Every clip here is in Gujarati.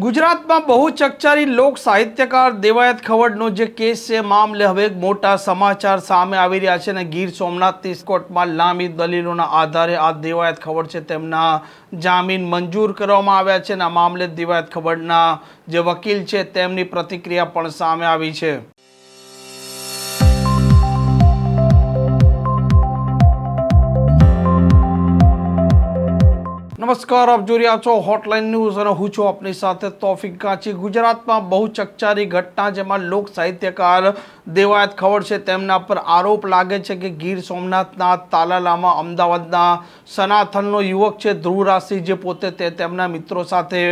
ગુજરાતમાં બહુ ચકચારી લોક સાહિત્યકાર દેવાયત ખવડનો જે કેસ છે મામલે હવે મોટા સમાચાર સામે આવી રહ્યા છે અને ગીર સોમનાથની કોર્ટમાં લાંબી દલીલોના આધારે આ દેવાયત ખવડ છે તેમના જામીન મંજૂર કરવામાં આવ્યા છે અને આ મામલે દેવાયત ખવડના જે વકીલ છે તેમની પ્રતિક્રિયા પણ સામે આવી છે. નમસ્કાર, આપ જોઈ રહ્યા છો હોટલાઇન ન્યૂઝ અને હું છું આપની સાથે તોફિક કાચી. ગુજરાતમાં બહુ ચકચારી ઘટના જેમાં લોક સાહિત્યકાર દેવાયત ખવડ છે, તેમના પર આરોપ લાગે છે કે ગીર સોમનાથના તાલાલામાં અમદાવાદના સનાથનનો યુવક છે ધ્રુવ રાશિ જે પોતે તે તેમના મિત્રો સાથે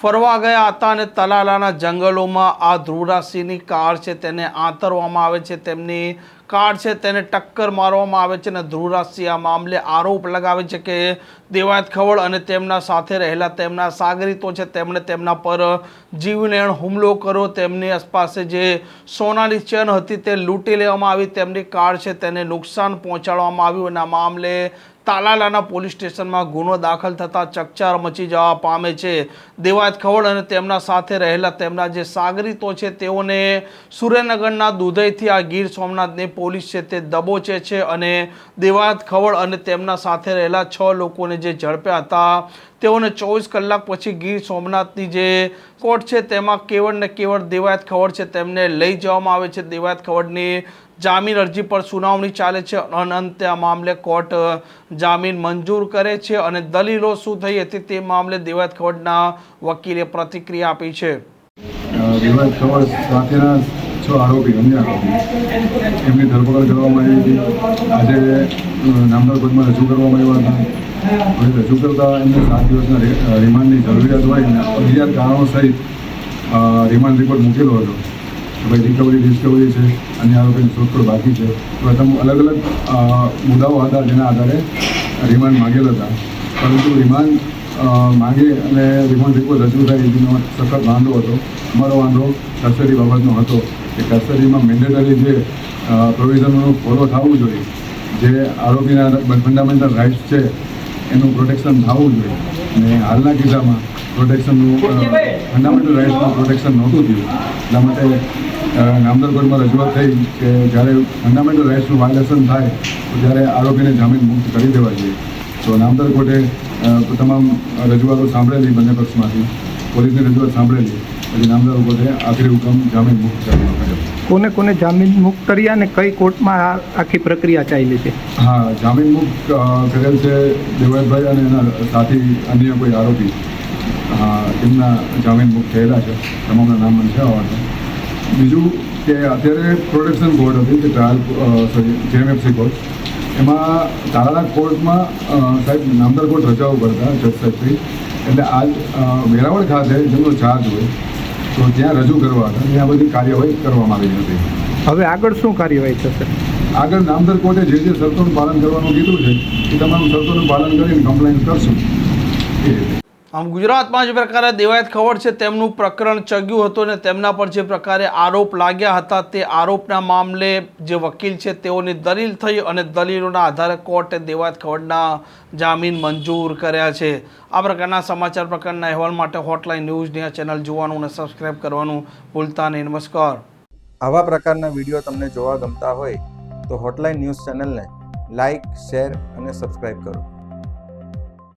ફરવા ગયા હતા અને તલાલાના જંગલોમાં આ ધ્રુવ રાશિની કાર છે, તેને આંતરવામાં આવે છે, તેમની કાર છે, તેને ટક્કર મારવામાં આવે છે અને ધ્રુવ રાશિ આ મામલે આરોપ લગાવે છે કે દેવાયત ખવડ અને તેમના સાથે રહેલા તેમના સાગરીતો છે, તેમણે તેમના પર જીવલેણ હુમલો કર્યો, તેમની આસપાસે જે સોનાની ચેન હતી તે લૂંટી લેવામાં આવી તેમની કાર છે તેને નુકસાન પહોંચાડવામાં આવ્યું. આ મામલે તાલાલાના પોલીસ સ્ટેશનમાં ગુનો દાખલ થતાં ચકચાર મચી જવા પામે છે. દેવાયત ખવડ અને તેમના સાથે રહેલા તેમના જે સાગરીતો છે, તેઓને સુરેન્દ્રનગરના દુધઈથી આ ગીર સોમનાથની પોલીસ છે તે દબોચે છે અને દેવાયત ખવડ અને તેમના સાથે રહેલા છ લોકોને જે ઝડપ્યા હતા, તેઓને ચોવીસ કલાક પછી ગીર સોમનાથની જે કોર્ટ છે, તેમાં કેવળ ને કેવળ દેવાયત ખવડ છે તેમને લઈ જવામાં આવે છે. દેવાયત ખવડની જામીન અરજી પર સુનાવણી ચાલે છે અને આ મામલે કોર્ટ જામીન મંજૂર કરે છે અને દલીલો શું થઈ હતી તે મામલે દેવાત ખવડના વકીલે પ્રતિક્રિયા આપી છે. દેવાત ખવડ સાથેના છ આરોપી, અન્ય આરોપી. એમની ધરપકડ કરવામાં આવી હતી. આજે નામદાર કોર્ટમાં રજૂ કરવામાં આવ્યા હતા. હવે રજૂ કરતા એમને સાત દિવસના રિમાન્ડની જરૂરિયાત હોય અને અગિયાર કારણો સહિત રિમાન્ડ રિપોર્ટ મૂકેલો હતો. ભાઈ રિકવરી ડિસ્કવરી છે અન્ય આરોપીની શોધખોળ બાકી છે. પ્રથમ અલગ અલગ મુદ્દાઓ હતા જેના આધારે રિમાન્ડ માગેલા હતા. પરંતુ રિમાન્ડ માગે અને રિમાન્ડ રિપોર્ટ રજૂ થાય એનો સખત વાંધો હતો. અમારો વાંધો કસ્ટડી બાબતનો હતો કે કસ્ટડીમાં મેન્ડેટરી જે પ્રોવિઝનોનું ફોલો થવું જોઈએ, જે આરોપીના ફંડામેન્ટલ રાઇટ્સ છે, એનું પ્રોટેક્શન થવું જોઈએ. અને હાલના કિસ્સામાં પ્રોટેક્શનનું ફંડામેન્ટલ રાઇટ્સનું પ્રોટેક્શન નહોતું થયું. એટલા માટે અ, નામદાર કોર્ટમાં રજૂઆત થઈ કે જ્યારે ફંડામેન્ટલ રાઇટ્સનું વાયોલેશન થાય તો ત્યારે આરોપીને જામીન મુક્ત કરી દેવા જોઈએ. તો નામદર કોર્ટે તમામ રજૂઆતો સાંભળેલી બંને પક્ષમાંથી. પોલીસની રજૂઆત સાંભળેલી. પછી નામદર કોર્ટે આખરી હુકમ જામીન મુક્ત કરવામાં કોને કોને જામીન મુક્ત કર્યા અને કઈ કોર્ટમાં આખી પ્રક્રિયા ચાલી છે? હા જામીન મુક્ત કરેલ છે દેવાભાઈ અને એના સાથી અન્ય કોઈ આરોપી. હા તેમના જામીન મુક્ત થયેલા છે. તમામના નામ મને છે આવવાના બીજું કે અત્યારે પ્રોટેક્શન કોર્ટ હતી કે ટ્રાયલ સોરી જેએમએફસી કોર્ટ એમાં તારાના કોર્ટમાં સાહેબ નામદાર કોર્ટ રજાઓ કરતા જજ સાહેબથી એટલે આજ વેરાવળ ખાતે જેમનો ચાર્જ હોય તો ત્યાં રજૂ કરવા હતા. ત્યાં બધી કાર્યવાહી કરવામાં આવી હતી. હવે આગળ શું કાર્યવાહી થશે? આગળ નામદર કોર્ટે જે જે શરતોનું પાલન કરવાનું કીધું છે એ તમામ શરતોનું પાલન કરીને કમ્પ્લેન કરશું. એ રીતે. આમ ગુજરાતમાં જે પ્રકારે દેવાયત ખવડ છે, તેમનું પ્રકરણ ચગ્યું હતું અને તેમના પર જે પ્રકારે આરોપ લાગ્યા હતા, તે આરોપના મામલે જે વકીલ છે, તેઓની દલીલ થઈ અને દલીલોના આધારે કોર્ટે દેવાયત ખવડના જામીન મંજૂર કર્યા છે. આ પ્રકારના સમાચાર પ્રકારના અહેવાલ માટે હોટલાઇન ન્યૂઝની આ ચેનલ જોવાનું અને સબસ્ક્રાઈબ કરવાનું ભૂલતા નહીં. નમસ્કાર. આવા પ્રકારના વીડિયો તમને જોવા ગમતા હોય તો હોટલાઇન ન્યૂઝ ચેનલને લાઇક શેર અને સબસ્ક્રાઈબ કરો.